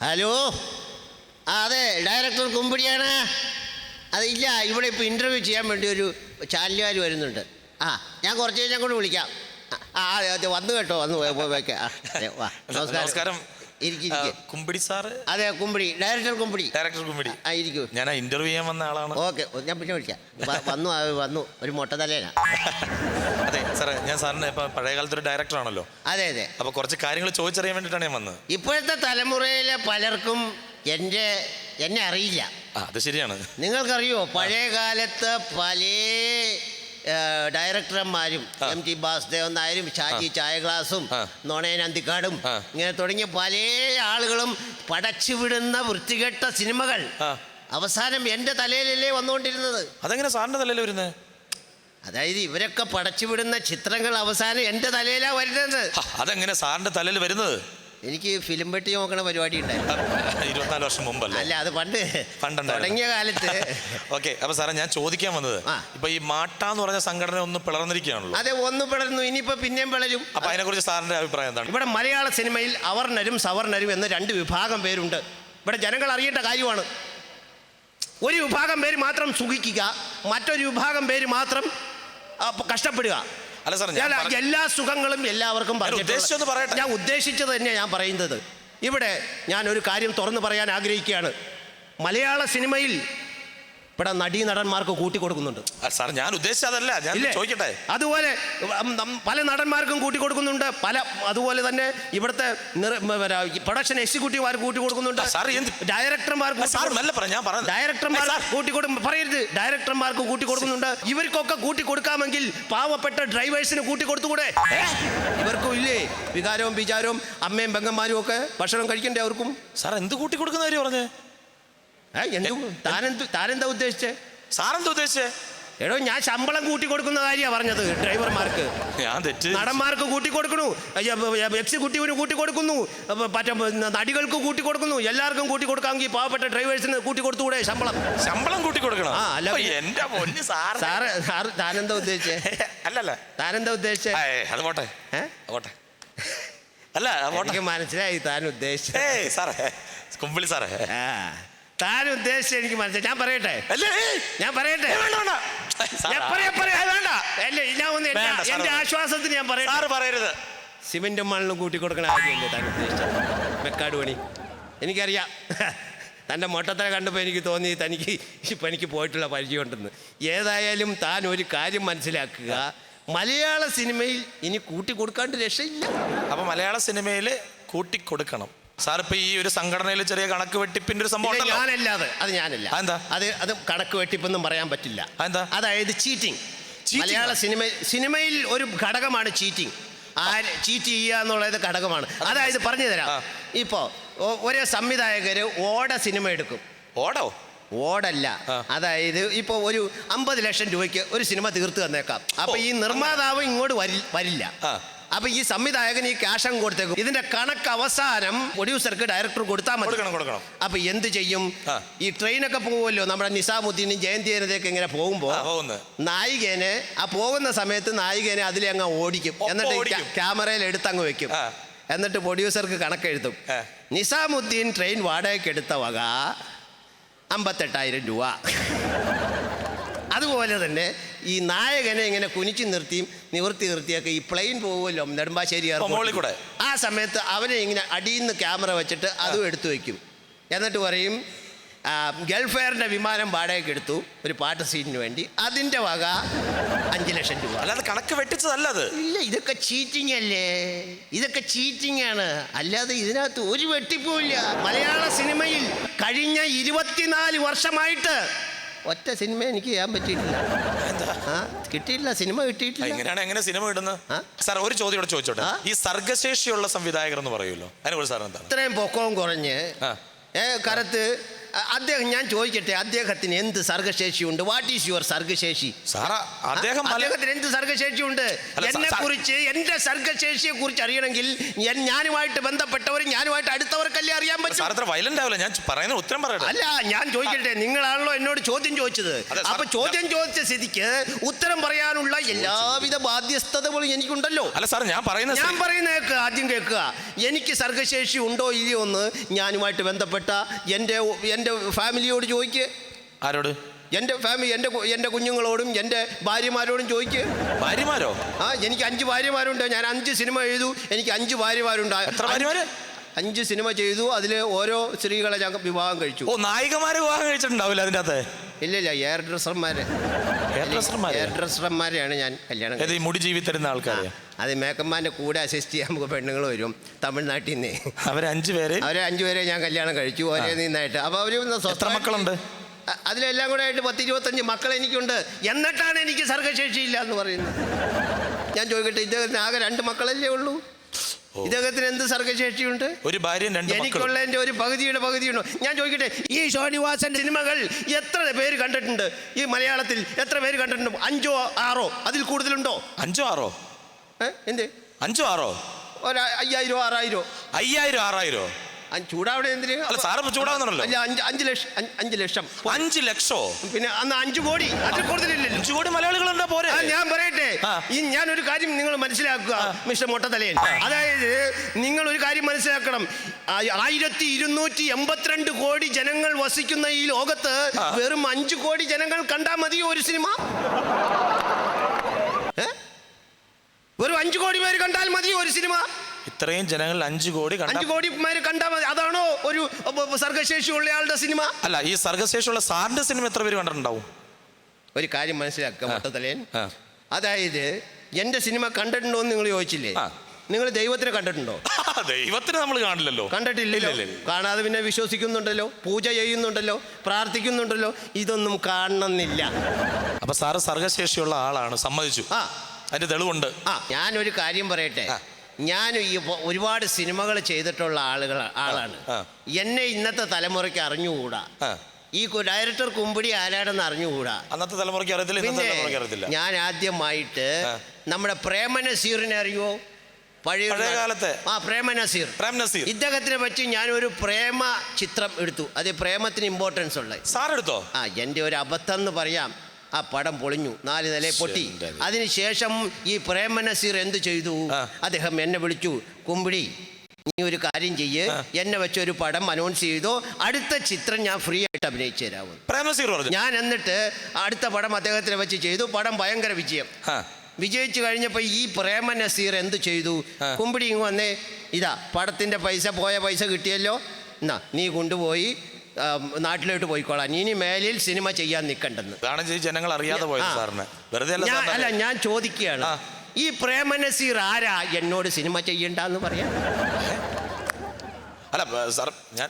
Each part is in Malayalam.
ഹലോ അതെ ഡയറക്ടർ കുമ്പിടിയാണ് അതില്ല ഇവിടെ ഇപ്പോൾ ഇന്റർവ്യൂ ചെയ്യാൻ വേണ്ടി ഒരു ചാനലുകാർ വരുന്നുണ്ട് ആ ഞാൻ കുറച്ച് കഴിഞ്ഞാൽ കൊണ്ട് വിളിക്കാം ആ അതെ വന്നു കേട്ടോ വന്നു വേ- വേ- വെക്കാം അതെ, വാ നമസ്കാരം. കുമ്പിടി സാറ്. അതെ കുമ്പിടി. ഡയറക്ടർ കുമ്പിടി. ഡയറക്ടർ കുമ്പിടി. ആ ഇരിക്കൂ. ഞാൻ ഇന്റർവ്യൂ ചെയ്യാൻ വന്ന ആളാണ്. ഓക്കെ ഞാൻ പിന്നെ വിളിക്കാം. വന്നു വന്നു. ഒരു മൊട്ടത്തലേനാ അതെ സാറേ ഞാൻ സാറിന് ഇപ്പൊ പഴയ കാലത്ത് ഒരു ഡയറക്ടർ ആണല്ലോ. അതെ അതെ. അപ്പൊ കുറച്ച് കാര്യങ്ങൾ ചോദിച്ചറിയാൻ വേണ്ടിയിട്ടാണ് ഞാൻ വന്നത്. ഇപ്പോഴത്തെ തലമുറയിലെ പലർക്കും എന്റെ എന്നെ അറിയില്ല. അത് ശരിയാണ്. നിങ്ങൾക്കറിയോ പഴയ കാലത്ത് പല ഡയറക്ടർമാരും. എം ടി ബാസുദേവൻ നായരും ഷാജി ചായ ഗ്ലാസും ആ. നോണയൻ അന്തിക്കാടും ഇങ്ങനെ തുടങ്ങിയ പല ആളുകളും പടച്ചുവിടുന്ന വൃത്തികെട്ട സിനിമകൾ അവസാനം എന്റെ തലയിലല്ലേ വന്നുകൊണ്ടിരുന്നത്. അതെങ്ങനെ സാറിന്റെ തലയിൽ വരുന്നത് അതായത് ഇവരൊക്കെ പടച്ചുവിടുന്ന ചിത്രങ്ങൾ അവസാനം എന്റെ തലയിലാണ് വരുന്നത്. അതെങ്ങനെ സാറിന്റെ തലയിൽ വരുന്നത്? എനിക്ക് ഫിലിം പെട്ടി നോക്കണ പരിപാടി ഉണ്ടായിരുന്നു. ഇരുപത്തിനാല് വർഷം മുമ്പല്ലേ? അല്ല അത് പണ്ട് പണ്ട് തുടങ്ങിയ കാലത്ത്. ഓക്കെ അപ്പൊ സാറേ ഞാൻ ചോദിക്കാൻ വന്നത്. ഇപ്പൊ ഈ മാട്ട എന്ന് പറഞ്ഞ സംഘടന ഒന്ന് പിളർന്നിരിക്കുകയാണല്ലോ. അതെ ഒന്ന് പിളർന്നു ഇനിയിപ്പോ പിന്നെയും പിളരും. അപ്പൊ അതിനെ കുറിച്ച് സാറിന്റെ അഭിപ്രായം എന്താണ്? ഇവിടെ മലയാള സിനിമയിൽ അവർണരും സവർണരും എന്ന രണ്ട് വിഭാഗം പേരുണ്ട്. ഇവിടെ ജനങ്ങൾ അറിയേണ്ട കാര്യമാണ്. ഒരു വിഭാഗം പേര് മാത്രം സുഖിക്കുക മറ്റൊരു വിഭാഗം പേര് മാത്രം കഷ്ടപ്പെടുക. അല്ല സാർ ഞാൻ പറ- എല്ലാ സുഖങ്ങളും എല്ലാവർക്കും പറഞ്ഞിട്ടുള്ള- ഉദ്ദേശിച്ചൊന്ന് പറയട്ടെ. ഞാൻ ഉദ്ദേശിച്ചത് തന്നെയാണ് ഞാൻ പറയുന്നത് ഇവിടെ ഞാൻ ഒരു കാര്യം തുറന്നു പറയാൻ ആഗ്രഹിക്കുകയാണ് മലയാള സിനിമയിൽ ഇവിടെ നടീ നടന്മാർക്ക് കൂട്ടി കൊടുക്കുന്നുണ്ട് സാർ ഞാൻ ഉദ്ദേശിച്ചതല്ല ഞാൻ ചോദിക്കട്ടെ? അതുപോലെ പല നടന്മാർക്കും കൂട്ടി കൊടുക്കുന്നുണ്ട് പല അതുപോലെ തന്നെ ഇവിടുത്തെ പ്രൊഡക്ഷൻ എക്സിക്യൂട്ടീവുമാർ കൂട്ടി കൊടുക്കുന്നുണ്ട് ആ, സാർ എന്ത്- ഡയറക്ടർമാർക്ക് ഡയറക്ടർമാർ കൂട്ടി കൊടുക്കും പറയരുത്. ഡയറക്ടർമാർക്ക് കൂട്ടി കൊടുക്കുന്നുണ്ട് ഇവർക്കൊക്കെ കൂട്ടി കൊടുക്കാമെങ്കിൽ പാവപ്പെട്ട ഡ്രൈവേഴ്സിന് കൂട്ടി കൊടുത്തുകൂടെ ഇവർക്കും ഇല്ലേ? വികാരവും വിചാരവും അമ്മയും പെങ്ങന്മാരും ഒക്കെ ഭക്ഷണം കഴിക്കണ്ടേ അവർക്കും? സാർ എന്ത് കൂട്ടി കൊടുക്കുന്ന കാര്യം പറഞ്ഞേ? താനെന്ത് താനെന്താ ഉദ്ദേശിച്ചേ? സാറെന്താ ഉദ്ദേശിച്ചേ? എടോ ഞാൻ ശമ്പളം കൂട്ടി കൊടുക്കുന്ന കാര്യമാണ് പറഞ്ഞത് ഡ്രൈവർമാർക്ക്. നടന്മാർക്ക് കൂട്ടി കൊടുക്കണു എക്സിക്യൂട്ടീവിന് കൂട്ടി കൊടുക്കുന്നു മറ്റേ നടികൾക്ക് കൂട്ടി കൊടുക്കുന്നു എല്ലാവർക്കും കൂട്ടി കൊടുക്കാമെങ്കിൽ പാവപ്പെട്ട ഡ്രൈവേഴ്സിന് കൂട്ടി കൊടുത്തുകൂടെ ശമ്പളം. ശമ്പളം കൂട്ടി കൊടുക്കണം ആ, അല്ല, എന്റെ പൊന്ന് സാർ സാറ് സാറ് താനെന്താ ഉദ്ദേശിച്ചേ? അല്ലല്ല. താനെന്താ ഉദ്ദേശിച്ചേ? അത് പോട്ടെ. പോട്ടെ. അല്ല എനിക്ക് മനസ്സിലായി താൻ ഉദ്ദേശിച്ചേ സാറേ. കുമ്പിളി സാറേ. ആ. താൻ ഉദ്ദേശിച്ച എനിക്ക് മനസ്സിലായി. ഞാൻ പറയട്ടെ? അല്ലേ ഞാൻ പറയട്ടെ? വേണ്ട ഞാൻ പറയാം പറയാം വേണ്ട. അല്ലേ ഞാൻ ഒന്ന് എന്റെ-. ആശ്വാസത്തിന് ഞാൻ പറയട്ടെ. സാറ് പറയരുത്. സിമെന്റും മണ്ണിലും കൂട്ടി കൊടുക്കണ കാര്യമല്ലേ താൻ ഉദ്ദേശിച്ചത്? മെക്കാട് പണി. എനിക്കറിയാം. തന്റെ മൊട്ടത്തല കണ്ടപ്പോൾ എനിക്ക് തോന്നി തനിക്ക് ഇപ്പം എനിക്ക് പോയിട്ടുള്ള പരിചയമുണ്ടെന്ന്. ഏതായാലും താൻ ഒരു കാര്യം മനസ്സിലാക്കുക. മലയാള സിനിമയിൽ ഇനി കൂട്ടി കൊടുക്കാണ്ട് രക്ഷയില്ല. അപ്പോൾ മലയാള സിനിമയിൽ കൂട്ടി കൊടുക്കണം സാർ ഇപ്പൊ ഈ ഒരു സംഘടനയിൽ ചെറിയ കണക്ക് വെട്ടിപ്പിന്റെ ഒരു സംഭവം ഉണ്ടല്ലോ. ഞാനല്ലാതെ അത് ഞാനല്ല. അതെന്താ? അത് അത് കണക്ക് വെട്ടിപ്പൊന്നും പറയാൻ പറ്റില്ല. അതെന്താ? അതായത് ചീറ്റിംഗ്. Cheating മലയാള സിനിമ സിനിമയിൽ ഒരു ഘടകമാണ് ചീറ്റിംഗ്. ആര് ചീറ്റ് ചെയ്യുക എന്നുള്ളത് ഘടകമാണ്. അതായത് പറഞ്ഞു തരാം. ആ. ഇപ്പോൾ ഒരേ സംവിധായകര് ഓട സിനിമ എടുക്കും. ഓടോ? ഓടല്ല. ആ. അതായത് ഇപ്പോൾ ഒരു അമ്പത് ലക്ഷം രൂപയ്ക്ക് ഒരു സിനിമ തീർത്ത് തന്നേക്കാം. അപ്പൊ ഈ നിർമ്മാതാവ് ഇങ്ങോട്ട് വരി വരില്ല. ആ. അപ്പൊ ഈ സംവിധായകൻ ഈ ക്യാഷ് അങ്ങ് കൊടുത്തേക്കും. ഇതിന്റെ കണക്ക് അവസാനം പ്രൊഡ്യൂസർക്ക് ഡയറക്ടർ കൊടുത്താൽ മതി. കൊടുക്കണം കൊടുക്കണം. അപ്പൊ എന്ത് ചെയ്യും. ഈ ട്രെയിനൊക്കെ പോകുമല്ലോ നമ്മുടെ നിസാമുദ്ദീനും ജയന്തിയനതൊക്കെ ഇങ്ങനെ പോകുമ്പോൾ നായികേനെ ആ പോകുന്ന സമയത്ത് നായികേനെ അതിലെ അങ്ങ് ഓടിക്കും. എന്നിട്ട് ക്യാമറയിൽ എടുത്തങ്ങ് വെക്കും. എന്നിട്ട് പ്രൊഡ്യൂസർക്ക് കണക്കെഴുതും. ആ. നിസാമുദ്ദീൻ ട്രെയിൻ വാടകയ്ക്ക് എടുത്ത വക അമ്പത്തെട്ടായിരം രൂപ. അതുപോലെ തന്നെ ഈ നായകനെ ഇങ്ങനെ കുനിച്ചു നിർത്തിയും നിവർത്തി നിർത്തിയൊക്കെ ഈ പ്ലെയിൻ പോകുമല്ലോ നെടുമ്പാശ്ശേരി കൂടെ. ആ സമയത്ത് അവനെ ഇങ്ങനെ അടിയിൽ നിന്ന് ക്യാമറ വെച്ചിട്ട് അതും എടുത്തു വയ്ക്കും എന്നിട്ട് പറയും ഗൾഫ് എയറിന്റെ വിമാനം വാടകയ്ക്ക് എടുത്തു ഒരു പാട്ട് സീനിന് വേണ്ടി. അതിന്റെ വക അഞ്ച് ലക്ഷം രൂപ. അല്ലാതെ കണക്ക് വെട്ടിച്ചതല്ല അത്. ഇല്ല ഇതൊക്കെ ചീറ്റിംഗ് അല്ലേ? ഇതൊക്കെ ചീറ്റിംഗ് ആണ്. അല്ലാതെ ഇതിനകത്ത് ഒരു വെട്ടിപ്പുമില്ല മലയാള സിനിമയിൽ കഴിഞ്ഞ ഇരുപത്തിനാല് വർഷമായിട്ട് ഒറ്റ സിനിമ എനിക്ക് ചെയ്യാൻ പറ്റിയിട്ടില്ല. ആ കിട്ടിയിട്ടില്ല സിനിമ കിട്ടിയിട്ടില്ല. എങ്ങനെയാണ് എങ്ങനെ സിനിമ ഇടുന്നത്? സാർ ഒരു ചോദ്യം ഇവിടെ ചോദിച്ചോട്ടെ. ഈ സർഗശേഷിയുള്ള സംവിധായകർ എന്ന് പറയുമല്ലോ. അതിനെ കുറിച്ച് സാറിന് എന്താണ്? ഇത്രയും പൊക്കവും കുറഞ്ഞ് കരത്ത് അദ്ദേഹം ഞാൻ ചോദിക്കട്ടെ അദ്ദേഹത്തിന് എന്ത് സർഗശേഷിയുണ്ട്? വാട്ട് ഈസ് യുവർ സർഗശേഷി? സാറാ അദ്ദേഹം അദ്ദേഹത്തിന് എന്ത് സർഗശേഷിയുണ്ട്? ഉണ്ട് എന്നെ കുറിച്ച് എന്റെ സർഗശേഷിയെ കുറിച്ച് അറിയണമെങ്കിൽ ഞാനുമായിട്ട് ബന്ധപ്പെട്ടവർ ഞാനുമായിട്ട് അടുത്തവർക്കല്ലേ അറിയാൻ പറ്റും? വയലന്റ് ആവില്ല ഞാൻ പറയുന്ന ഉത്തരം പറയട്ടെ. അല്ല ഞാൻ ചോദിക്കട്ടെ നിങ്ങളാണല്ലോ എന്നോട് ചോദ്യം ചോദിച്ചത്. അപ്പൊ ചോദ്യം ചോദിച്ച സ്ഥിതിക്ക് ഉത്തരം പറയാനുള്ള എല്ലാവിധ ബാധ്യസ്ഥതകളും എനിക്കുണ്ടല്ലോ. അല്ല സാർ ഞാൻ പറയുന്ന ഞാൻ പറയുന്ന കേൾക്കുക ആദ്യം കേൾക്കുക. എനിക്ക് സർഗശേഷി ഉണ്ടോ ഇല്ലയോ എന്ന് ഞാനുമായിട്ട് ബന്ധപ്പെട്ട എന്റെ എന്റെ ഫാമിലിയോട് ചോദിക്ക്. ആരോട്? എന്റെ ഫാമിലി എന്റെ എന്റെ കുഞ്ഞുങ്ങളോടും എന്റെ ഭാര്യമാരോടും ചോദിക്ക്. ഭാര്യമാരോ? ആ എനിക്ക് അഞ്ച് ഭാര്യമാരുണ്ട്. ഞാൻ അഞ്ച് സിനിമ എഴുതു. എനിക്ക് അഞ്ച് ഭാര്യമാരുണ്ട്. എത്ര ഭാര്യമാര്? അഞ്ച് സിനിമ ചെയ്തു. അതിൽ ഓരോ സ്ത്രീകളെ ഞാൻ വിവാഹം കഴിച്ചു. ഓ നായികമാരെ വിവാഹം കഴിച്ചിട്ടുണ്ടാവില്ല അതിന്റെ അകത്ത്? ഇല്ല ഇല്ല എയർ ഡ്രസ്സർമാരെ ഹെയർ ഡ്രസ്സർമാര് എയർ ഡ്രസ്സർമാരെയാണ് ഞാൻ കല്യാണം ഏത് ഈ മുടി ജീവി തരുന്ന ആൾക്കാരെ? അത് മേക്കന്മാരുടെ കൂടെ അസിസ്റ്റ് ചെയ്യാൻ നമുക്ക് പെണ്ണുങ്ങൾ വരും തമിഴ്നാട്ടിൽ നിന്ന് അവരെ അഞ്ചു പേര്? അവരെ അഞ്ചുപേരെ ഞാൻ കല്യാണം കഴിച്ചു ഒരേ നിന്നായിട്ട്. അപ്പോൾ അവർ എത്ര മക്കളുണ്ട്? അതിലെല്ലാം കൂടെ ആയിട്ട് പത്ത് ഇരുപത്തഞ്ച് മക്കൾ എനിക്കുണ്ട്. എന്നിട്ടാണ് എനിക്ക് സർഗശേഷി ഇല്ല എന്ന് പറയുന്നത്. ഞാൻ ചോദിക്കട്ടെ ഇദ്ദേഹത്തിന് ആകെ രണ്ട് മക്കളല്ലേ ഉള്ളൂ? ഇദ്ദേഹത്തിന് എന്ത് സർഗശേഷിയുണ്ട്? ഒരു ഭാര്യ എനിക്കുള്ളതിന്റെ ഒരു പകുതിയുടെ പകുതിയുണ്ടോ. ഞാൻ ചോദിക്കട്ടെ ഈ ഷോണിവാസൻ സിനിമകൾ എത്ര പേര് കണ്ടിട്ടുണ്ട്? ഈ മലയാളത്തിൽ എത്ര പേര് കണ്ടിട്ടുണ്ട്? അഞ്ചോ ആറോ? അതിൽ കൂടുതലുണ്ടോ? അഞ്ചോ ആറോ? ഏ? എന്ത്? അഞ്ചോ ആറോ? ഒരു അയ്യായിരോ ആറായിരോ? അയ്യായിരം ആറായിരോ? ചൂടാവിടെ എന്തിന്? അല്ല സാറ് ഇപ്പൊ ചൂടാവുന്നുണ്ടല്ലോ. അല്ല അഞ്ച് അഞ്ച് ലക്ഷം അഞ്ച് ലക്ഷം. അഞ്ച് ലക്ഷോ? പിന്നെ അന്ന് അഞ്ചു കോടി. അതിൽ കൂടുതലില്ലല്ലോ. അഞ്ചു കോടി മലയാളികളുണ്ടാ? പോരെ. ഞാൻ പറയട്ടെ. ഈ ഞാൻ ഒരു കാര്യം നിങ്ങൾ മനസ്സിലാക്കുക മിസ്റ്റർ മൊട്ടത്തലയൻ. അതായത് നിങ്ങൾ ഒരു കാര്യം മനസ്സിലാക്കണം. ആയിരത്തി ഇരുന്നൂറ്റി എൺപത്തിരണ്ട് കോടി ജനങ്ങൾ വസിക്കുന്ന ഈ ലോകത്ത് വെറും അഞ്ചു കോടി ജനങ്ങൾ കണ്ടാൽ മതിയോ ഒരു സിനിമ? വെറും അഞ്ചു കോടി പേര് കണ്ടാൽ മതിയോ ഒരു സിനിമ? ഇത്രയും ജനങ്ങൾ അഞ്ചു കോടി അഞ്ചു കോടി കണ്ടാൽ മതി. അതാണോ ഒരു സർഗശേഷി സർഗശേഷിയുള്ള ആളുടെ സിനിമ? അല്ല ഈ സർഗശേഷമുള്ള സാറിന്റെ സിനിമ എത്ര പേര് കണ്ടിട്ടുണ്ടാവും? ഒരു കാര്യം മനസ്സിലാക്കുക ആ. അതായത് എന്റെ സിനിമ കണ്ടിട്ടുണ്ടോ എന്ന് നിങ്ങൾ ചോദിച്ചില്ലേ? ആ. നിങ്ങൾ ദൈവത്തിനെ കണ്ടിട്ടുണ്ടോ? ദൈവത്തിന് നമ്മൾ കാണില്ലല്ലോ. കണ്ടിട്ടില്ലല്ലോ. ഇല്ല, ഇല്ല, ഇല്ല. കാണാതെ പിന്നെ വിശ്വസിക്കുന്നുണ്ടല്ലോ പൂജ ചെയ്യുന്നുണ്ടല്ലോ പ്രാർത്ഥിക്കുന്നുണ്ടല്ലോ ഇതൊന്നും കാണണമെന്നില്ല. അപ്പൊ സാറ് സർഗശേഷിയുള്ള ആളാണ് സമ്മതിച്ചു. ആ. അതിന്റെ തെളിവുണ്ട്. ആ ഞാനൊരു കാര്യം പറയട്ടെ? ആ. ഞാൻ ഈ ഒരുപാട് സിനിമകൾ ചെയ്തിട്ടുള്ള ആളുകൾ ആളാണ്. എന്നെ ഇന്നത്തെ തലമുറയ്ക്ക് അറിഞ്ഞുകൂടാ? ഈ ഡയറക്ടർ കുമ്പിടി ആരാണെന്ന് അറിഞ്ഞുകൂടാ? അന്നത്തെ തലമുറയ്ക്ക് അറിയത്തില്ല ഇന്നത്തെ അറിയത്തില്ല. ഞാൻ ആദ്യമായിട്ട് നമ്മുടെ പ്രേമനസീറിനെ അറിയോ പഴയ കാലത്ത്? ആ പ്രേമനസീർ പ്രേം നസീർ. ഇദ്ദേഹത്തിനെ പറ്റി ഒരു പ്രേമ ചിത്രം എടുത്തു. അത് പ്രേമത്തിന് ഇമ്പോർട്ടൻസ് ഉള്ളത്. സാർ എടുത്തോ ആ എന്റെ ഒരു അബദ്ധം എന്ന് പറയാം. ആ പടം പൊളിഞ്ഞു. നാല് നില പൊട്ടി. അതിനുശേഷം ഈ പ്രേമനസീർ എന്ത് ചെയ്തു? അദ്ദേഹം എന്നെ വിളിച്ചു കുമ്പിടി നീ ഒരു കാര്യം ചെയ്യ്. എന്നെ വെച്ചൊരു പടം അനൗൺസ് ചെയ്തോ. അടുത്ത ചിത്രം ഞാൻ ഫ്രീ ആയിട്ട് അഭിനയിച്ചു പറഞ്ഞു. ഞാൻ എന്നിട്ട് അടുത്ത പടം അദ്ദേഹത്തിനെ വെച്ച് ചെയ്തു. പടം ഭയങ്കര വിജയം. വിജയിച്ചു കഴിഞ്ഞപ്പോൾ ഈ പ്രേമ നസീർ എന്ത് ചെയ്തു. കുമ്പിടി ഇങ്ങ് വന്നേ. ഇതാ പടത്തിന്റെ പൈസ പോയ പൈസ കിട്ടിയല്ലോ. എന്നാ നീ കൊണ്ടുപോയി. നാട്ടിലോട്ട് പോയിക്കോളാം. ഇനി മേലിൽ സിനിമ ചെയ്യാൻ നിൽക്കണ്ടെന്ന് ജനങ്ങൾ അറിയാതെ പോയത്. സാറിന്. വെറുതെ അല്ല ഞാൻ സാറിന് അല്ല ഞാൻ ചോദിക്കുകയാണ്. ആ. ഈ പ്രേമനസീർ ആരാ? എന്നോട് സിനിമ ചെയ്യണ്ടെന്ന് പറയാം. അല്ല സാർ ഞാൻ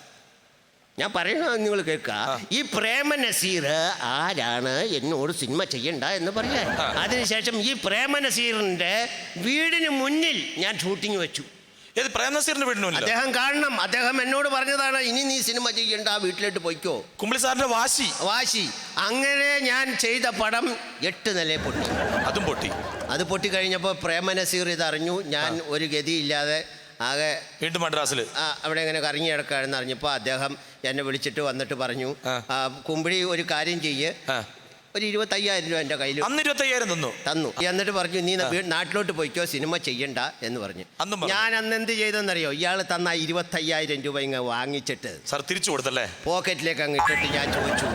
ഞാൻ പറയണത് നിങ്ങൾ കേൾക്കുക ഈ പ്രേമ നസീർ ആരാണ്? എന്നോട് സിനിമ ചെയ്യണ്ട എന്ന് പറയാൻ. ആ. അതിനുശേഷം ഈ പ്രേമ നസീറിന്റെ വീടിന് മുന്നിൽ ഞാൻ ഷൂട്ടിംഗ് വെച്ചു. ഏത് പ്രേം നസീറിന്റെ വീടിനുമില്ല അദ്ദേഹം കാണണം. അദ്ദേഹം എന്നോട് പറഞ്ഞതാണ് ഇനി നീ സിനിമ ചെയ്യണ്ട വീട്ടിലോട്ട് പോയിക്കോ. കുമ്പിളി സാറിന്റെ വാശി. വാശി. അങ്ങനെ ഞാൻ ചെയ്ത പടം എട്ട് നില പൊട്ടി. അതും പൊട്ടി. അത് പൊട്ടി പൊട്ടിക്കഴിഞ്ഞപ്പോൾ പ്രേമനസീർ ഇതറിഞ്ഞു. ഞാൻ ഒരു ഗതിയില്ലാതെ ആകെ വീണ്ടും മദ്രാസിൽ ആ, അവിടെ ഇങ്ങനെ കറങ്ങി കിടക്കുകയാണെന്ന് അറിഞ്ഞപ്പോൾ അദ്ദേഹം എന്നെ വിളിച്ചിട്ട് വന്നിട്ട് പറഞ്ഞു ആ. കുമ്പിടി ഒരു കാര്യം ചെയ്യേ. ആ. ഒരു ഇരുപത്തയ്യായിരം രൂപ എന്റെ കയ്യിൽ അന്ന് ഇരുപത്തയ്യായിരം തന്നു. തന്നു. എന്നിട്ട് പറഞ്ഞു നീ നാട്ടിലോട്ട് പോയിക്കോ സിനിമ ചെയ്യണ്ട എന്ന് പറഞ്ഞു. അന്നും ഞാൻ അന്ന് എന്ത് ചെയ്തെന്നറിയോ? ഇയാൾ തന്ന ഇരുപത്തയ്യായിരം രൂപ ഇങ്ങ് വാങ്ങിച്ചിട്ട്. സാർ തിരിച്ചു കൊടുത്തല്ലേ? പോക്കറ്റിലേക്ക് അങ്ങ് ഇട്ടിട്ട് ഞാൻ ചോദിച്ചു.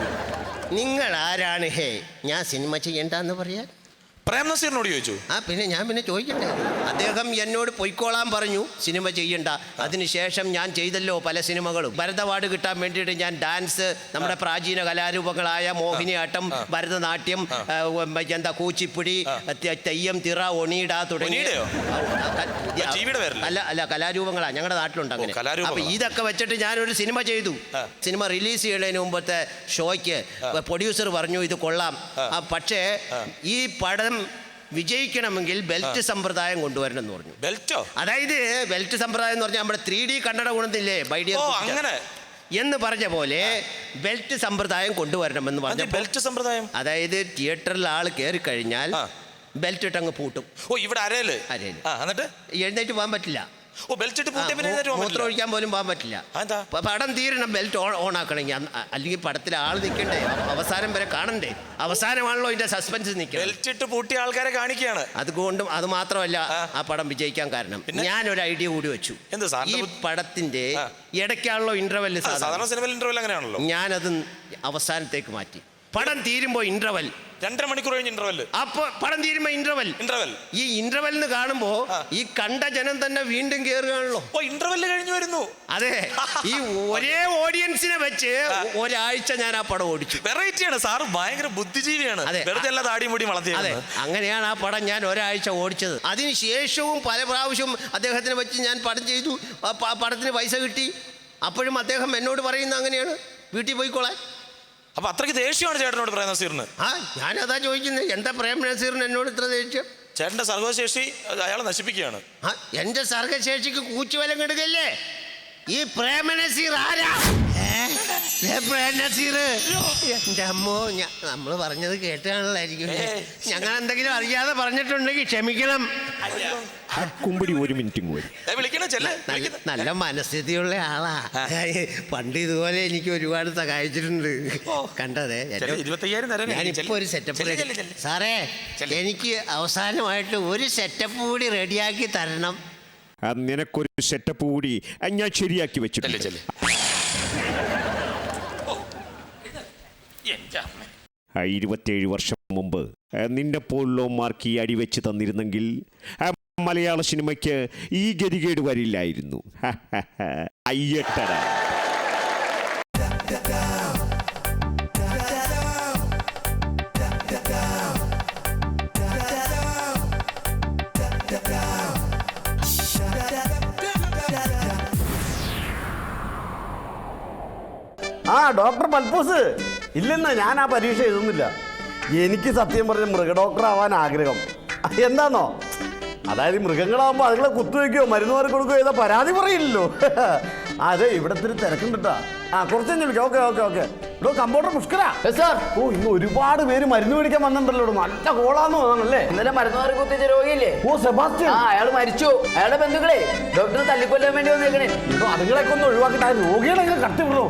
നിങ്ങൾ ആരാണ് ഹേ? ഞാൻ സിനിമ ചെയ്യണ്ടെന്ന് പറയാൻ? പ്രേം നസീറിനോട് ചോദിച്ചു. ആ പിന്നെ ഞാൻ പിന്നെ ചോദിക്കട്ടെ. അദ്ദേഹം എന്നോട് പൊയ്ക്കോളാൻ പറഞ്ഞു. സിനിമ ചെയ്യണ്ട. അതിനുശേഷം ഞാൻ ചെയ്തല്ലോ പല സിനിമകളും. ഭരതവാട് കിട്ടാൻ വേണ്ടിയിട്ട് ഞാൻ ഡാൻസ് നമ്മുടെ പ്രാചീന കലാരൂപങ്ങളായ മോഹിനിയാട്ടം ഭരതനാട്യം എന്താ കൂച്ചിപ്പുടി തെ- തെയ്യം തിറ ഒണീട തുടങ്ങി ഒണീടയോ? ആ, ജീവിയുടെ പേരല്ലേ? അല്ല അല്ല കലാരൂപങ്ങളാ ഞങ്ങളുടെ നാട്ടിലുണ്ട് അങ്ങനെ. ഓ, കലാരൂപങ്ങളാ. അപ്പൊ ഇതൊക്കെ വെച്ചിട്ട് ഞാനൊരു സിനിമ ചെയ്തു. ആ. സിനിമ റിലീസ് ചെയ്യുന്നതിന് മുമ്പത്തെ ഷോയ്ക്ക് പ്രൊഡ്യൂസർ പറഞ്ഞു ഇത് കൊള്ളാം. ആ, പക്ഷേ ഈ പടം വിജയിക്കണമെങ്കിൽ ബെൽറ്റ് സമ്പ്രദായം കൊണ്ടുവരണം എന്ന് പറഞ്ഞു. ബെൽറ്റോ? അതായത് ബെൽറ്റ് സമ്പ്രദായം എന്ന് പറഞ്ഞാൽ നമ്മുടെ ത്രീ ഡി കണ്ണട ഗുണത്തില്ലേ? ബൈഡിയ അങ്ങനെ. എന്ന് പറഞ്ഞ പോലെ ബെൽറ്റ് സമ്പ്രദായം കൊണ്ടുവരണമെന്ന് പറഞ്ഞു ബെൽറ്റ് സമ്പ്രദായം? അതായത് തിയേറ്ററിൽ ആൾ കയറി കഴിഞ്ഞാൽ ബെൽറ്റ് ഇട്ടങ്ങ് പൂട്ടും. ഓ ഇവിടെ അരയിൽ? അരയിൽ. എന്നിട്ട്? എഴുന്നേറ്റ് പോകാൻ പറ്റില്ല. ഓ ബെൽറ്റ് ഇട്ട് പൂട്ടി പൂട്ടിയ പിന്നെ എഴുന്നേറ്റ് പോകാൻ മൂത്രം പറ്റില്ല. ഒഴിക്കാൻ പോലും പോകാൻ പറ്റില്ല അതെന്താ? പ- പടം തീരണം ബെൽറ്റ് ഓൺ ഓൺ ആക്കണമെങ്കിൽ അന്ന് അ- അല്ലെങ്കിൽ പടത്തിൽ ആൾ നിൽക്കണ്ടേ അവ- അവസാനം വരെ കാണണ്ടേ അവസാനമാണല്ലോ ഇതിന്റെ സസ്പെൻസ് നിൽക്കുന്നത് ബെൽറ്റ് ഇട്ട് പൂട്ടിയ ആൾക്കാരെ കാണിക്കുകയാണ് അതുകൊണ്ടും അത് മാത്രമല്ല ആ. ആ പടം വിജയിക്കാൻ കാരണം പിന്നെ? ഞാൻ ഒരു ഐഡിയ കൂടി വെച്ചു എന്ത് സാറിന്റെ ഈ ബുദ്ധി- പടത്തിന്റെ ആ. ഇടയ്ക്കാണല്ലോ ഇന്റർവെൽ ആ, സാധാരണ സിനിമയിൽ ഇന്റർവെൽ അങ്ങനെയാണല്ലോ ഞാനത് അവസാനത്തേക്ക് മാറ്റി പടം തീരുമ്പോൾ ഇന്റർവെൽ രണ്ടര മണിക്കൂർ കഴിഞ്ഞ് ഇന്റർവെൽ അപ്പൊ പടം തീരുമ്പോ ഇന്റർവെൽ ഇന്റർവെൽ ഈ ഇന്റർവെല്ലിന് കാണുമ്പോ ഈ കണ്ട ജനം തന്നെ വീണ്ടും കേറുകയാണല്ലോ. ഓ ഇന്റർവെൽ കഴിഞ്ഞു വരുന്നു. അതെ. ഈ ഒരേ ഓഡിയൻസിനെ വെച്ച് ഒരാഴ്ച ഞാൻ ആ പടം ഓടിച്ചു. വെറൈറ്റിയാണ് സാർ ഭയങ്കര ബുദ്ധിജീവിയാണ്. വെറുതെ അല്ല താടിയും മുടി അതെ. അങ്ങനെയാണ് ആ പടം ഞാൻ ഒരാഴ്ച ഓടിച്ചത്. അതിനുശേഷവും പല പ്രാവശ്യം അദ്ദേഹത്തിനെ വെച്ച് ഞാൻ പടം ചെയ്തു. പടത്തിന് പൈസ കിട്ടി. അപ്പോഴും അദ്ദേഹം എന്നോട് പറയുന്നത് അങ്ങനെയാണ്. വീട്ടിൽ പോയിക്കോളാൻ. അപ്പൊ അത്രയ്ക്ക് ദേഷ്യമാണ് ചേട്ടനോട് പ്രേം നസീറിന്. ആ ഞാനതാ ചോദിക്കുന്നത് എന്താ പ്രേം നസീറിന് എന്നോട് ഇത്ര ദേഷ്യം? ചേട്ടന്റെ സർഗശേഷി അയാളെ നശിപ്പിക്കുകയാണ്. ആ എന്റെ സർഗശേഷിക്ക് കൂച്ചുവലം കെടുകല്ലേ ഈ പ്രേമനസീർ ആരാ? ഏ? എന്റെ അമ്മോ നമ്മൾ പറഞ്ഞത് കേട്ടാണല്ലായിരിക്കും ഞങ്ങൾ എന്തെങ്കിലും അറിയാതെ പറഞ്ഞിട്ടുണ്ടെങ്കിൽ ക്ഷമിക്കണം. കുമ്പടി ഒരു മിനിറ്റ് വരും. ചെല്ലേ നല്ല നല്ല മനസ്ഥിതിയുള്ള ആളാ. പണ്ട് ഇതുപോലെ എനിക്ക് ഒരുപാട് സഹായിച്ചിട്ടുണ്ട്. കണ്ടതേ? ഞാനിപ്പോ ഒരു സെറ്റപ്പ്. സാറേ. എനിക്ക് അവസാനമായിട്ട് ഒരു സെറ്റപ്പ് കൂടി റെഡിയാക്കി തരണം. നിനക്കൊരു സെറ്റപ്പ് കൂടി ഞാൻ ശരിയാക്കി വെച്ചിട്ടുണ്ട്. ഇരുപത്തേഴ് വർഷം മുമ്പ് നിന്റെ പോലുള്ള പോലുള്ളവന്മാർക്ക് ഈ അടിവെച്ച് തന്നിരുന്നെങ്കിൽ മലയാള സിനിമയ്ക്ക് ഈ ഗതികേട് വരില്ലായിരുന്നു. അയ്യട്ടട ആ ഡോക്ടർ മൽപൂസ് ഇല്ലെന്ന് ഞാൻ ആ പരീക്ഷ എഴുതുന്നില്ല. എനിക്ക് സത്യം പറഞ്ഞ മൃഗ ഡോക്ടർ ആവാൻ ആഗ്രഹം. എന്താന്നോ? അതായത് മൃഗങ്ങളാകുമ്പോൾ അതുങ്ങളെ കുത്തുവെക്കുകയോ മരുന്ന് മാറി കൊടുക്കുകയോ ഏതാ പരാതി പറയില്ലല്ലോ. അതെ ഇവിടെ ഇത്തിരി ആ കുറച്ച് തന്നെ വിളിക്കാം. Okay okay okay. ഇവിടെ കമ്പൗണ്ടർ മുഷ്കരാ സാർ ഓ ഇന്ന് ഒരുപാട് പേര് മരുന്ന് മേടിക്കാൻ വന്നിട്ടുണ്ടല്ലോ. നല്ല കോളാന്ന് തോന്നണല്ലേ? ഇന്നലെ മരുന്ന് മാറി കുത്തിച്ച രോഗിയില്ലേ? ഓ സെബാസ്റ്റ്യൻ. ആ അയാൾ മരിച്ചു. അയാളുടെ ബന്ധുക്കളെ ഡോക്ടർ തല്ലിക്കൊല്ലാൻ വേണ്ടി വന്നേക്കണേ. ഇപ്പൊ അതുങ്ങളൊക്കെ ഒന്ന് ഒഴിവാക്കിട്ട് ആ രോഗികളെ കട്ടിവിടണോ?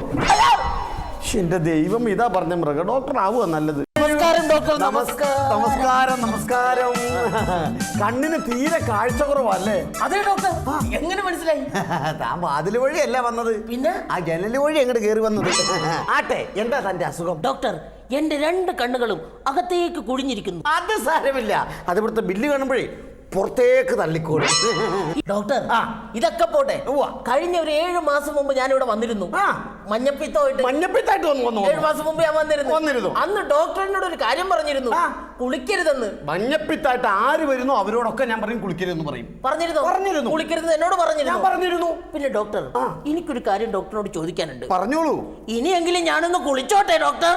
എന്റെ ദൈവം ഇതാ പറഞ്ഞ മൃഗ ഡോക്ടർ ആവുക നല്ലത്. നമസ്കാരം ഡോക്ടർ നമസ്കാരം. നമസ്കാരം നമസ്കാരം. കണ്ണിന് തീരെ കാഴ്ച കുറവല്ലേ അതെ ഡോക്ടർ എങ്ങനെ മനസ്സിലായി? താൻ വാതിൽ വഴിയല്ല വന്നത്? പിന്നെ? ആ ജനൽ വഴി എങ്ങോട്ട് കയറി വന്നത്. ആട്ടെ എന്താ തന്റെ അസുഖം? ഡോക്ടർ എന്റെ രണ്ട് കണ്ണുകളും അകത്തേക്ക് കുഴിഞ്ഞിരിക്കുന്നു. അത് സാരമില്ല. അത് ഇവിടുത്തെ ബില്ല് കാണുമ്പോഴേ പുറത്തേക്ക് തള്ളിക്കോളും ഡോക്ടർ ആ. ഇതൊക്കെ പോട്ടെ ഉവ്വ. കഴിഞ്ഞ ഒരു ഏഴു മാസം മുമ്പ് ഞാൻ ഇവിടെ വന്നിരുന്നു ആ. മഞ്ഞപ്പിത്തമായിട്ട് മഞ്ഞപ്പിത്തായിട്ട് വന്നു വന്നു ഏഴു വന്നു. മാസം മുമ്പ് ഞാൻ വന്നിരുന്നു വന്നിരുന്നു. അന്ന് ഡോക്ടറിനോട് ഒരു കാര്യം പറഞ്ഞിരുന്നു ആ. കുളിക്കരുതെന്ന് മഞ്ഞപ്പിത്തായിട്ട് ആര് വരുന്നോ അവരോടൊക്കെ ഞാൻ പറയും കുളിക്കരുതെന്ന് പറയും പറഞ്ഞിരുന്നു പറഞ്ഞിരുന്നു. കുളിക്കരുത് എന്നോട് പറഞ്ഞിരുന്നു ഞാൻ പറഞ്ഞിരുന്നു പിന്നെ ഡോക്ടർ ആ. എനിക്കൊരു കാര്യം ഡോക്ടറിനോട് ചോദിക്കാനുണ്ട് പറഞ്ഞോളൂ ഇനിയെങ്കിലും ഞാനൊന്ന് കുളിച്ചോട്ടെ ഡോക്ടർ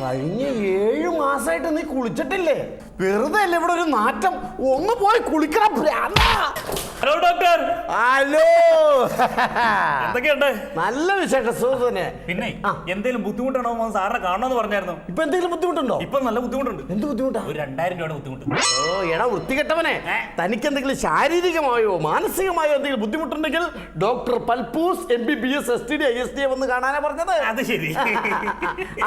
കഴിഞ്ഞ ഏഴു മാസമായിട്ട് നീ കുളിച്ചിട്ടില്ലേ വെറുതെ അല്ലേ ഇവിടെ ഒരു നാറ്റം? ഒന്ന് പോയി കുളിക്കണം. Hello doctor. ഹലോ. എന്തൊക്കെയുണ്ട്? നല്ല വിശേഷം പിന്നെ എന്തെങ്കിലും ബുദ്ധിമുട്ടാണോ സാറിനെ കാണണമെന്ന് പറഞ്ഞായിരുന്നു. ഇപ്പൊ എന്തെങ്കിലും ബുദ്ധിമുട്ടുണ്ടോ? ഇപ്പൊ നല്ല ബുദ്ധിമുട്ടുണ്ട്. എന്ത് ബുദ്ധിമുട്ടാ? ഒരു രണ്ടായിരം രൂപയുടെ ബുദ്ധിമുട്ട്. ഓ എടാ വൃത്തികെട്ടവനെ. തനിക്ക് എന്തെങ്കിലും ശാരീരികമായോ മാനസികമായോ എന്തെങ്കിലും ബുദ്ധിമുട്ടുണ്ടെങ്കിൽ doctor Palpoos M B B S S T D I S D വന്ന് കാണാനാ പറഞ്ഞത്. അത് ശരി.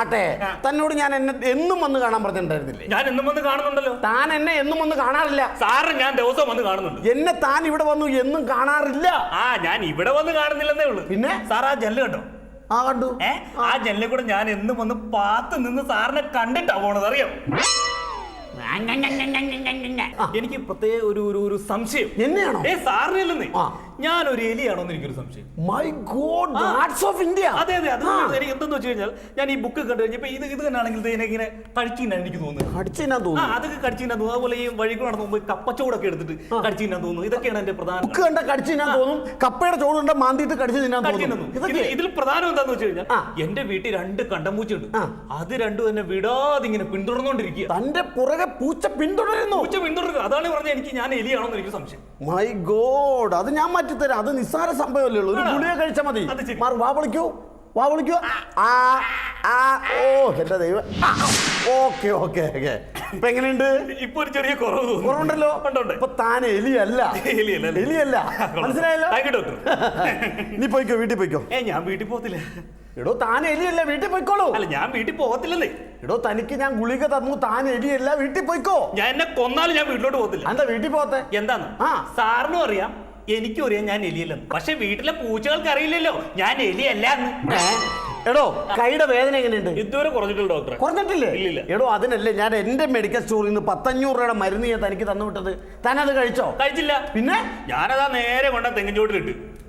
ആട്ടെ തന്നോട് ഞാൻ എന്നെ എന്നും വന്ന് കാണാൻ പറഞ്ഞിട്ടുണ്ടായിരുന്നില്ലേ? ഞാൻ എന്നും വന്ന് കാണുന്നുണ്ടല്ലോ. താൻ എന്നെ എന്നും വന്ന് കാണാറില്ല. സാറ് ഞാൻ ദിവസം വന്ന് കാണുന്നുണ്ട്. എന്നെ താൻ ഇവിടെ വന്നു എന്നും കാണാറില്ല. ആ ഞാൻ ഇവിടെ വന്ന് കാണുന്നില്ലെന്നേ ഉള്ളൂ. പിന്നെ? സാർ ആ ജെല്ല് കണ്ടോ? ആ കണ്ടു. ഏ ആ ജെല്ലിൽ കൂടെ ഞാൻ എന്നും വന്ന് പാത്ത് നിന്ന് സാറിനെ കണ്ടിട്ടാ പോണത് അറിയാം? എനിക്ക് പ്രത്യേക ഒരു ഒരു ഒരു സംശയം. എന്നെയാണോ? ഏ സാറിനില്ലെന്നേ ആ. ഞാൻ ഒരു എലിയാണോന്ന് എനിക്കൊരു സംശയം. My God arts of India അതെ അതെ അത് എനിക്ക് എന്തെന്ന് വെച്ച് കഴിഞ്ഞാൽ ഞാൻ ഈ ബുക്ക് കണ്ടു കഴിഞ്ഞപ്പോ ഇത് ഇത് തന്നെയാണെങ്കിൽ ഇങ്ങനെ കഴിച്ചിന്നാ എനിക്ക് തോന്നുന്നത്. ആ തോന്നുന്നു അതൊക്കെ കടിച്ചിന്നാ തോന്നുന്നു അതുപോലെ ഈ വഴിക്ക് നടന്നു പോകുമ്പോൾ കപ്പച്ചോടൊക്കെ എടുത്തിട്ട് കടിച്ചിന്നാ തോന്നുന്നു ഇതൊക്കെയാണ് എന്റെ പ്രധാന ബുക്ക് കണ്ട കടിച്ചു തിന്നാൻ തോന്നും. കപ്പയുടെ ചോടുണ്ട മാന്തിയിട്ട് കടിച്ചു തിന്നാൻ തോന്നുന്നു. ഇതൊക്കെ ഇതിൽ- ഇതിൽ പ്രധാനം എന്താന്ന് വെച്ച് കഴിഞ്ഞാൽ ആ. എന്റെ വീട്ടിൽ രണ്ട് കണ്ടമ്പൂച്ചുണ്ട് ആ. അത് രണ്ടും എന്നെ വിടാതെ ഇങ്ങനെ പിന്തുടർന്നുകൊണ്ടിരിക്കുക തന്റെ പുറകെ പൂച്ച പിന്തുടരുന്നു. പൂച്ച പിന്തുടരുക. അതാണ് പറഞ്ഞ എനിക്ക് ഞാൻ എലിയാണോ എനിക്ക് സംശയം. മൈ ഗോഡ് അത് ഞാൻ മാറ്റിത്തരാം അത് നിസ്സാര സംഭവമല്ലേ ഉള്ളൂ. ഒരു? ഗുളിക കഴിച്ചാൽ മതി. മാറും വാ വിളിക്കൂ. വാ വിളിക്കൂ. ആ ആ ഓ എന്റെ ദൈവം. Okay okay okay. ഇപ്പൊ എങ്ങനെയുണ്ട്? ഇപ്പൊ ഒരു ചെറിയ കുറവ് കുറവുണ്ടല്ലോ. ഇപ്പൊ താൻ എലിയല്ല. എലിയല്ല, മനസ്സിലായല്ലോ? you, നീ പോയിക്കോ വീട്ടിൽ പോയിക്കോ. ഏ ഞാൻ വീട്ടിൽ പോകത്തില്ല. എടോ താൻ എലിയല്ല വീട്ടിൽ പോയിക്കോളൂ. അല്ല ഞാൻ വീട്ടിൽ പോകത്തില്ലെന്നേ. എടോ തനിക്ക് ഞാൻ ഗുളിക തന്നു താൻ എലിയല്ല വീട്ടിൽ പോയിക്കോ. ഞാൻ എന്നെ കൊന്നാലും ഞാൻ വീട്ടിലോട്ട് പോകത്തില്ല. എന്താ വീട്ടിൽ പോകത്തെ? എന്താന്ന്? ആ. സാറിനും അറിയാം. എനിക്കും അറിയാം ഞാൻ എലിയല്ലെന്ന് പക്ഷെ വീട്ടിലെ പൂച്ചകൾക്ക് അറിയില്ലല്ലോ. ഞാൻ എലിയല്ല എന്ന്. എടോ കൈയുടെ വേദന എങ്ങനെയുണ്ട്? ഇതുവരെ കുറഞ്ഞിട്ടുണ്ട് ഡോക്ടർ കുറഞ്ഞിട്ടില്ലേ? ഇല്ലില്ല. എടോ അതിനല്ലേ ഞാൻ എന്റെ മെഡിക്കൽ സ്റ്റോറിൽ നിന്ന് പത്തഞ്ഞൂറ് രൂപയുടെ മരുന്ന് ഞാൻ തനിക്ക് തന്നു വിട്ടത് താൻ അത് കഴിച്ചോ? കഴിച്ചില്ല. പിന്നെ? ഞാനതാ നേരെ കൊണ്ട തെങ്ങിൻ ചോട്ടിലിട്ട്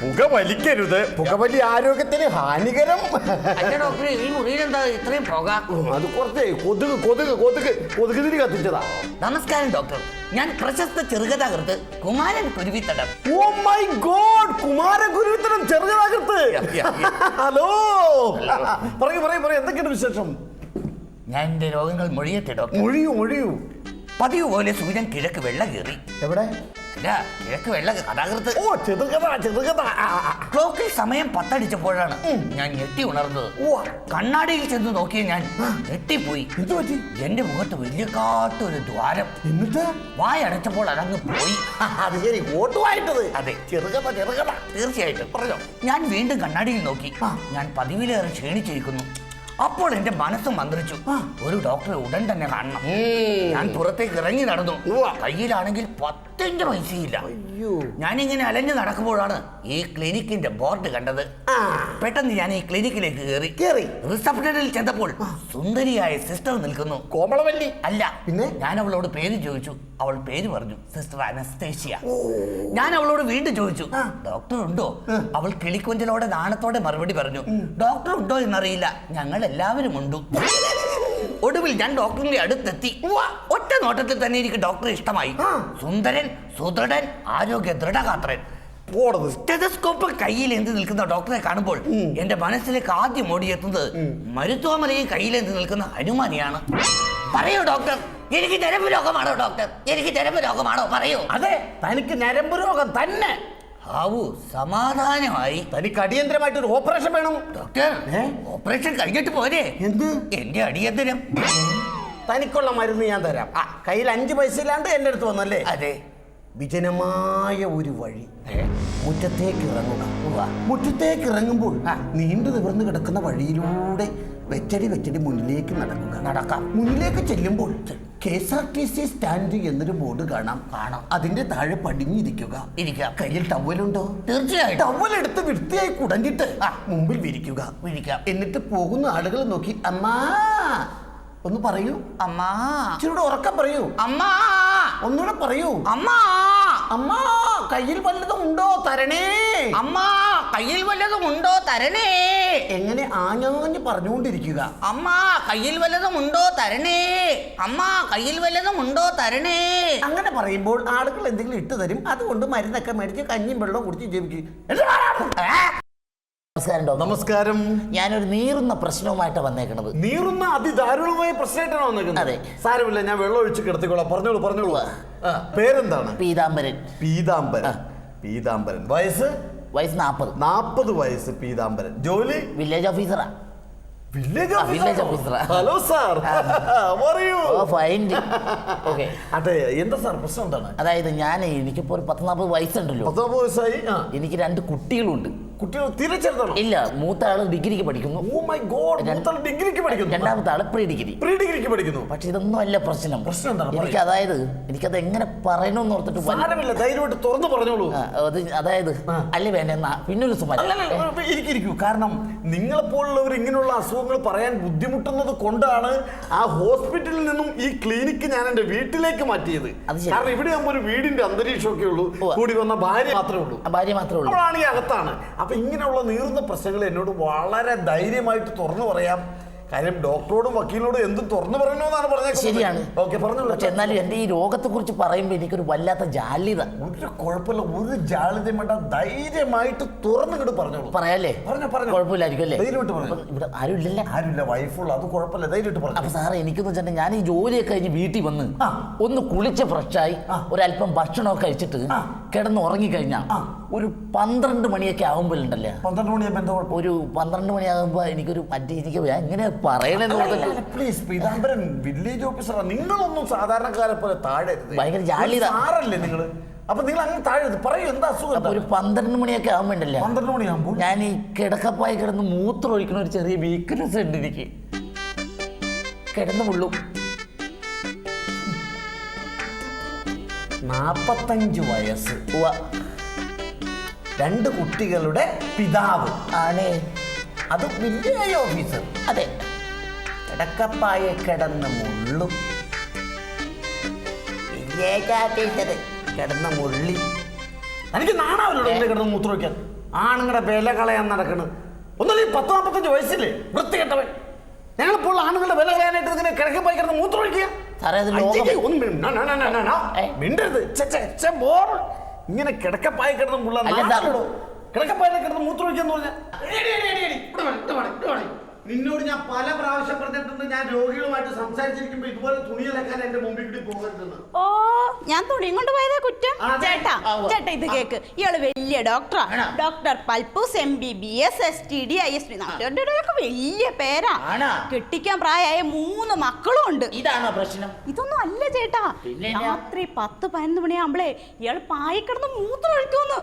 പുക വലിക്കരുത് പുകവലി ആരോഗ്യത്തിന് ഹാനികരം. അല്ല ഡോക്ടർ ഈ മുറിയിൽ എന്താ ഇത്രയും പുക? അത് കുറച്ചേ കൊതുക് കൊതുക് കൊതുക് കൊതുക് തിരി കത്തിച്ചതാ. നമസ്കാരം ഡോക്ടർ. ഞാൻ പ്രശസ്ത ചെറുകഥാകൃത്ത് Kumaran Kuruvithadam. Oh my God Kumaran Kuruvithadam ചെറുകഥാകൃത്ത് ഹലോ. പറയൂ പറയൂ പറയൂ എന്തൊക്കെയാണ് വിശേഷം? ഞാൻ എന്റെ രോഗങ്ങൾ മൊഴിയട്ടെ ഡോക്ടർ. മൊഴിയൂ മൊഴിയൂ. പതിവ് പോലെ സൂര്യൻ കിഴക്ക് വെള്ളം കയറി എവിടെ? അല്ല കിഴക്ക് വെള്ള കഥാകൃത്ത്. ഓ ചെറുകഥ ചെറുകഥ. ക്ലോക്കിൽ സമയം പത്തടിച്ചപ്പോഴാണ് ഞാൻ ഞെട്ടി ഉണർന്നത്. ഓ കണ്ണാടിയിൽ ചെന്ന് നോക്കിയ ഞാൻ ഞെട്ടിപ്പോയി. എന്റെ മുഖത്ത് വലിയ കാട്ടൊരു ദ്വാരം. എന്നിട്ട്? വായ വായടച്ചപ്പോൾ അതങ്ങ് പോയി. അത് ശരി. ഓട്ടുമായിട്ടത് അതെ. ചെറുകഥ ചെറുകഥ. തീർച്ചയായിട്ടും. പറഞ്ഞോ? ഞാൻ വീണ്ടും കണ്ണാടിയിൽ നോക്കി. ഞാൻ പതിവിലേറെ ക്ഷീണിച്ചിരിക്കുന്നു. അപ്പോൾ എന്റെ മനസ്സ് മന്ത്രിച്ചു. ഒരു ഡോക്ടറെ ഉടൻ തന്നെ കാണണം. ഞാൻ പുറത്തേക്ക് ഇറങ്ങി നടന്നു. കയ്യിലാണെങ്കിൽ കയ്യിലാണെങ്കിൽ പത്തിന്റെ പൈസയില്ല. അയ്യോ. ഞാനിങ്ങനെ അലഞ്ഞു നടക്കുമ്പോഴാണ് ഈ ക്ലിനിക്കിന്റെ ബോർഡ് കണ്ടത്. പെട്ടെന്ന് ഞാൻ ഈ ക്ലിനിക്കിലേക്ക് കയറി കയറി റിസപ്ഷനിൽ ചെന്നപ്പോൾ സുന്ദരിയായ സിസ്റ്റർ നിൽക്കുന്നു. കോമളവല്ലി. അല്ല പിന്നെ? ഞാൻ അവളോട് പേര് ചോദിച്ചു. അവൾ പേര് പറഞ്ഞു സിസ്റ്റർ അനസ്തേഷ്യ ഞാൻ അവളോട് വീണ്ടും ചോദിച്ചു ഡോക്ടർ ഉണ്ടോ? അവൾ കിളിക്കൊഞ്ചലോടെ നാണത്തോടെ മറുപടി പറഞ്ഞു ഡോക്ടർ ഉണ്ടോ എന്നറിയില്ല. ഞങ്ങൾ എല്ലാവരും ഉണ്ട്. ഒടുവിൽ ഞാൻ ഡോക്ടറിന്റെ അടുത്തെത്തി. ഒറ്റ നോട്ടത്തിൽ തന്നെ എനിക്ക് ഡോക്ടറെ ഇഷ്ടമായി. സുന്ദരൻ സുദൃഢൻ ആരോഗ്യ ദൃഢഗാത്രൻ. സ്റ്റെതസ്കോപ്പ് കയ്യിൽ എന്ത് നിൽക്കുന്ന ഡോക്ടറെ കാണുമ്പോൾ എന്റെ മനസ്സിലേക്ക് ആദ്യം ഓടിയെത്തുന്നത് മരുത്വമലയിൽ കയ്യിൽ എന്ത് നിൽക്കുന്ന ഹനുമാനെയാണ്. പറയൂ ഡോക്ടർ. എനിക്ക് നരമ്പ് രോഗമാണോ ഡോക്ടർ? എനിക്ക് നരമ്പ് രോഗമാണോ? പറയൂ. അതെ തനിക്ക് നരമ്പ് രോഗം തന്നെ. ഹാവു സമാധാനമായി. തനിക്ക് അടിയന്തരമായിട്ട് ഒരു ഓപ്പറേഷൻ വേണം. ഡോക്ടർ ഓപ്പറേഷൻ കഴിഞ്ഞിട്ട് പോരെ. എന്ത്? എന്റെ അടിയന്തരം. തനിക്കുള്ള മരുന്ന് ഞാൻ തരാം. ആ കയ്യിൽ അഞ്ച് പൈസ ഇല്ലാണ്ട് എന്റെ അടുത്ത് വന്നല്ലേ? അതെ. വിജനമായ ഒരു വഴി? മുറ്റത്തേക്ക് ഇറങ്ങുക. മുറ്റത്തേക്ക് ഇറങ്ങുമ്പോൾ നീണ്ടു നിവർന്ന് കിടക്കുന്ന വഴിയിലൂടെ വെച്ചടി വെച്ചടി മുന്നിലേക്ക് നടക്കുക. നടക്കാം. മുന്നിലേക്ക് ചെല്ലുമ്പോൾ K S R T C stand എന്നൊരു ബോർഡ് കാണാം. കാണാം. അതിന്റെ താഴെ പടിഞ്ഞിരിക്കുക. ഇരിക്കുക. കയ്യിൽ ടവലുണ്ടോ തീർച്ചയായും ടവൽ എടുത്ത് വൃത്തിയായി കുടഞ്ഞിട്ട് മുമ്പിൽ വിരിക്കുക. വിരിക്കുക. എന്നിട്ട് പോകുന്ന ആളുകൾ നോക്കി അമ്മാ! ഒന്ന് പറയൂ. അമ്മാ! ഇച്ചിരൂടെ ഉറക്കം പറയൂ. അമ്മാ! ഒന്നുകൂടെ പറയൂ. അമ്മാ! അമ്മാ കയ്യിൽ വല്ലതും ഉണ്ടോ തരണേ? അമ്മ കയ്യിൽ വല്ലതും ഉണ്ടോ തരണേ? എങ്ങനെ ആഞ്ഞാഞ്ഞ് പറഞ്ഞുകൊണ്ടിരിക്കുക? അമ്മ കയ്യിൽ വല്ലതും ഉണ്ടോ തരണേ? അമ്മ കയ്യിൽ വല്ലതും ഉണ്ടോ തരണേ? അങ്ങനെ പറയുമ്പോൾ ആളുകൾ എന്തെങ്കിലും ഇട്ട് തരും അതുകൊണ്ട് മരുന്നൊക്കെ മേടിച്ച് കഞ്ഞിയും വെള്ളവും കുടിച്ച് ജീവിക്കും. നമസ്കാരം ഡോക്ടർ. നമസ്കാരം. ഞാനൊരു നീറുന്ന പ്രശ്നവുമായിട്ട് വന്നേക്കണത്. നീറുന്ന അതിദാരുണമായ പ്രശ്നമായിട്ടാണ് വന്നേക്കുന്നത്? അതെ. സാരമില്ല ഞാൻ വെള്ളം ഒഴിച്ച് കിടത്തിക്കോളാം. പറഞ്ഞോളൂ പറഞ്ഞോളൂ. ആ, പേരെന്താണ്? പീതാംബരൻ. പീതാംബരൻ. പീതാംബരൻ. വയസ്സ്? വയസ്സ് നാൽപ്പത് നാൽപ്പത് വയസ്സ് പീതാംബരൻ. ജോലി? വില്ലേജ് ഓഫീസറാ. വില്ലേജ് ആ, village officer ആ. Hello sir. പറയൂ ഓ ഫൈൻ ഓക്കെ അതെ എന്താ സാർ പ്രശ്നം എന്താണ്? അതായത് ഞാൻ എനിക്കിപ്പോൾ ഒരു പത്ത് നാൽപ്പത് വയസ്സുണ്ടല്ലോ. പത്തൊമ്പത് വയസ്സായി? ആ. എനിക്ക് രണ്ട് കുട്ടികളുണ്ട്. കുട്ടികൾ തിരിച്ചെടുത്തണം ഇല്ല മൂത്ത ആൾ ഡിഗ്രിക്ക് പഠിക്കുന്നു. ഓ മൈ ഗോഡ് മൂത്താൾ ഡിഗ്രിക്ക് പഠിക്കുന്നു. രണ്ടാമത്തെ ആൾ പ്രീ ഡിഗ്രി പ്രീ ഡിഗ്രിക്ക് പഠിക്കുന്നു. പക്ഷെ ഇതൊന്നും അല്ല പ്രശ്നം. പ്രശ്നം എന്താണ്? എനിക്ക് അതായത് എനിക്കത് എങ്ങനെ പറയണമെന്ന് ഓർത്തിട്ട് സാരമില്ല ധൈര്യമായിട്ട് തുറന്നു പറഞ്ഞോളൂ. അത് അതായത് അല്ല വേണ്ട എന്നാ പിന്നൊരു സുമ ഇരിക്കൂ. കാരണം നിങ്ങളെപ്പോലുള്ളവർ ഇങ്ങനെയുള്ള അസുഖങ്ങൾ പറയാൻ ബുദ്ധിമുട്ടുന്നത് കൊണ്ടാണ് ആ ഹോസ്പിറ്റലിൽ നിന്നും ഈ ക്ലിനിക്ക് ഞാൻ എന്റെ വീട്ടിലേക്ക് മാറ്റിയത്. കാരണം ഇവിടെ ആകുമ്പോൾ ഒരു വീടിന്റെ അന്തരീക്ഷമൊക്കെ ഉള്ളൂ. കൂടി വന്ന ഭാര്യ മാത്രമേ ഉള്ളൂ. ഭാര്യ മാത്രമേ ഉള്ളൂ. അവളാണെങ്കിൽ അകത്താണ്. അപ്പൊ ഇങ്ങനെയുള്ള നീറുന്ന പ്രശ്നങ്ങൾ എന്നോട് വളരെ ധൈര്യമായിട്ട് തുറന്നു പറയാം. കാര്യം ഡോക്ടറോടും വക്കീലിനോടും എന്തും തുറന്നു പറയണമെന്നാണ് പറഞ്ഞത് ശരിയാണ്. ഓക്കെ പറഞ്ഞോളൂ. പക്ഷെ എന്നാലും എന്റെ ഈ രോഗത്തെ കുറിച്ച് പറയുമ്പോൾ എനിക്കൊരു വല്ലാത്ത ജാള്യത. ഒരു കുഴപ്പമില്ല. ഒരു ജാളിതയും വേണ്ട. ധൈര്യമായിട്ട് തുറന്നിട്ട് പറഞ്ഞോളൂ. പറയാല്ലേ? പറഞ്ഞു പറഞ്ഞു. കുഴപ്പമില്ലായിരിക്കും അല്ലേ? ധൈര്യമായിട്ട് പറഞ്ഞോ. അപ്പം ഇവിടെ ആരും ഇല്ലല്ലേ? ആരുമില്ല. വൈഫുള്ള. അത് കുഴപ്പമില്ല. ധൈര്യമായിട്ട് അപ്പൊ പറഞ്ഞു സാറേ എനിക്കെന്ന് വെച്ചിട്ടുണ്ടെങ്കിൽ ഞാൻ ഈ ജോലിയൊക്കെ കഴിഞ്ഞ് വീട്ടിൽ വന്ന് ഒന്ന് കുളിച്ച് ഫ്രഷായി. ഒരല്പം ഭക്ഷണമൊക്കെ കഴിച്ചിട്ട്. കിടന്ന് ഉറങ്ങിക്കഴിഞ്ഞാൽ. ഒരു പന്ത്രണ്ട് മണിയൊക്കെ ആകുമ്പോഴുണ്ടല്ലേ പന്ത്രണ്ട് മണിയാകുമ്പോൾ എന്താ കുഴപ്പം? ഒരു പന്ത്രണ്ട് മണിയാകുമ്പോൾ എനിക്കൊരു മറ്റേ എനിക്ക് ഞാൻ എങ്ങനെ പറയണെന്ന് പ്ലീസ് പീതാംബരൻ വില്ലേജ് ഓഫീസറാ നിങ്ങളൊന്നും സാധാരണക്കാരെ പോലെ താഴെ ഭയങ്കര ജാലി ആറല്ലേ നിങ്ങൾ അപ്പൊ നിങ്ങൾ അങ്ങനെ താഴെ പറയൂ എന്താ അസുഖം ഒരു പന്ത്രണ്ട് മണിയൊക്കെ ആകുമ്പോണ്ടല്ലേ പന്ത്രണ്ട് മണിയാകുമ്പോൾ ഞാൻ ഈ കിടക്കപ്പായി കിടന്ന് മൂത്രം ഒഴിക്കുന്ന ഒരു ചെറിയ വീക്ക്നെസ് ഉണ്ട് എനിക്ക്. കിടന്നു മുള്ളും. നാപ്പത്തഞ്ച് വയസ്സ്. രണ്ട് കുട്ടികളുടെ പിതാവ്. ആണേ. അത് വില്ലേജ് ഓഫീസർ. അതെ. കിടക്കപ്പായ കിടന്ന് മുള്ളും. വില്ലേജ് ഓഫീസർ കിടന്ന മുള്ളി. എനിക്ക് നാണാവില്ലോ കിടന്ന് മൂത്ര വയ്ക്കാൻ ആണുങ്ങളുടെ വില കളയാൻ നടക്കണ്. ഒന്നല്ല ഈ പത്ത് നാൽപ്പത്തഞ്ച് വയസ്സില്ലേ? വൃത്തികെട്ടവൻ. ഞങ്ങളിപ്പോൾ ആണുങ്ങളുടെ വില കളയാനായിട്ട് ഇങ്ങനെ കിടക്കപ്പായി കിടന്ന് മൂത്ര ഒഴിക്കുക? സാറേ, അത് ലോകം- അയ്യയ്യ, ഒന്ന് മിണ്ട- ന- ന- ന- ന- ന- ന. ഏ? മിണ്ടരുത് ഛെ, ഛെ, ഛെ, ബോർ. ഇങ്ങനെ കിടക്കപ്പായ കിടന്ന് മുള്ള അല്ല, എന്താ? കിടക്കപ്പായ കിടന്ന് മൂത്രം ഒഴിക്കാന്ന് പറഞ്ഞാൽ നിന്നോട് ഞാൻ പല പ്രാവശ്യം പറഞ്ഞിട്ടുണ്ട് ഞാൻ രോഗികളുമായിട്ട് സംസാരിച്ചിരിക്കുമ്പോ ഇതുപോലെ തുണി അലക്കാൻ എന്റെ മുമ്പിൽ കൂടി പോകരുതെന്ന്. ഓ ഞാൻ തുണിയും കൊണ്ട് പോയതാ കുറ്റം? ചേട്ടാ ചേട്ടാ ഇത് കേക്ക്. ഇയാൾ വലിയ ഡോക്ടറാ. Doctor Palpoos M B B S S T D I S വലിയ പേരാ? കെട്ടിക്കാൻ പ്രായമായ മൂന്ന് മക്കളും ഉണ്ട്. ഇതാണോ പ്രശ്നം? ഇതൊന്നും അല്ല ചേട്ടാ? രാത്രി പത്ത് പതിനൊന്ന് മണിയാകുമ്പളേ ഇയാൾ പായിക്കിടന്ന് മൂത്രം ഒഴിക്കുമെന്ന്